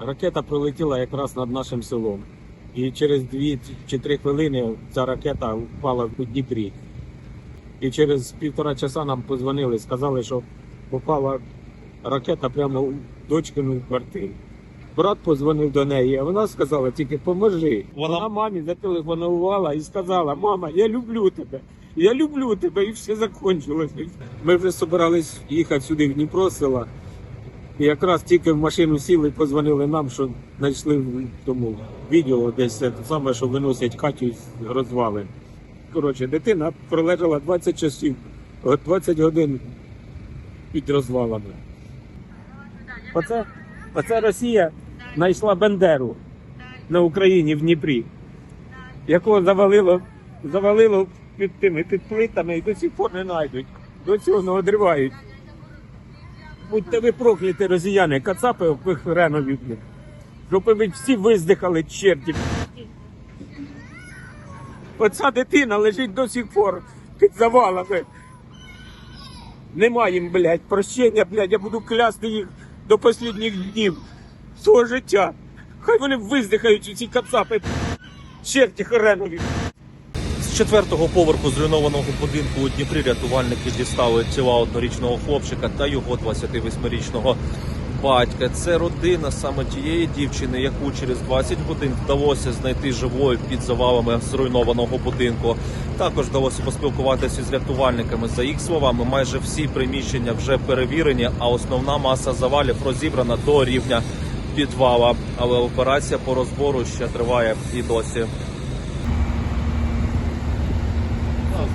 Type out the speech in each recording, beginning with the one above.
Ракета пролетіла якраз над нашим селом. І через дві чи три хвилини ця ракета впала у Дніпрі. І через півтора часа нам позвонили, сказали, що попала ракета прямо у дочкину квартиру. Брат позвонив до неї, а вона сказала тільки поможи. Вона- Вона мамі зателефонувала і сказала: Мама, я люблю тебе. Я люблю тебе, і все закінчилося. Ми вже збирались їхати сюди в Дніпро села. І якраз тільки в машину сіли, позвонили нам, що знайшли в тому відео десь це саме, що виносять Катю з розвалин. Коротше, дитина пролежала 20 часів, 20 годин під розвалами. Оце, оце Росія знайшла Бендеру на Україні в Дніпрі, якого завалило, завалило під тими під плитами і до сих пор не знайдуть. До цього не одривають. Будьте ви прокляті, росіяни, кацапи охренові. Щоб ви всі виздихали, черті. Оця дитина лежить до сих пор під завалами. Нема їм, блядь, прощення, блядь, я буду клясти їх до останніх днів свого життя. Хай вони виздихають ці кацапи, черті хренові. Четвертого поверху зруйнованого будинку у Дніпрі рятувальники дістали тіла однорічного хлопчика та його 28-річного батька. Це родина саме тієї дівчини, яку через 20 годин вдалося знайти живою під завалами зруйнованого будинку. Також вдалося поспілкуватися з рятувальниками. За їх словами, майже всі приміщення вже перевірені, а основна маса завалів розібрана до рівня підвала. Але операція по розбору ще триває і досі. Що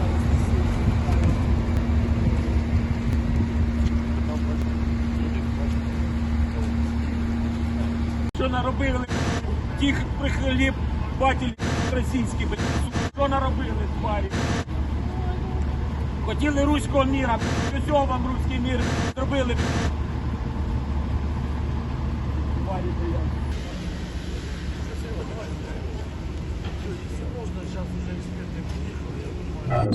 наробили ті прихилі баті російські, блядь, що наробили тварі? Хотіли руського міра, ось вам руський мір зробили. Можна зараз експерти приїхали. um,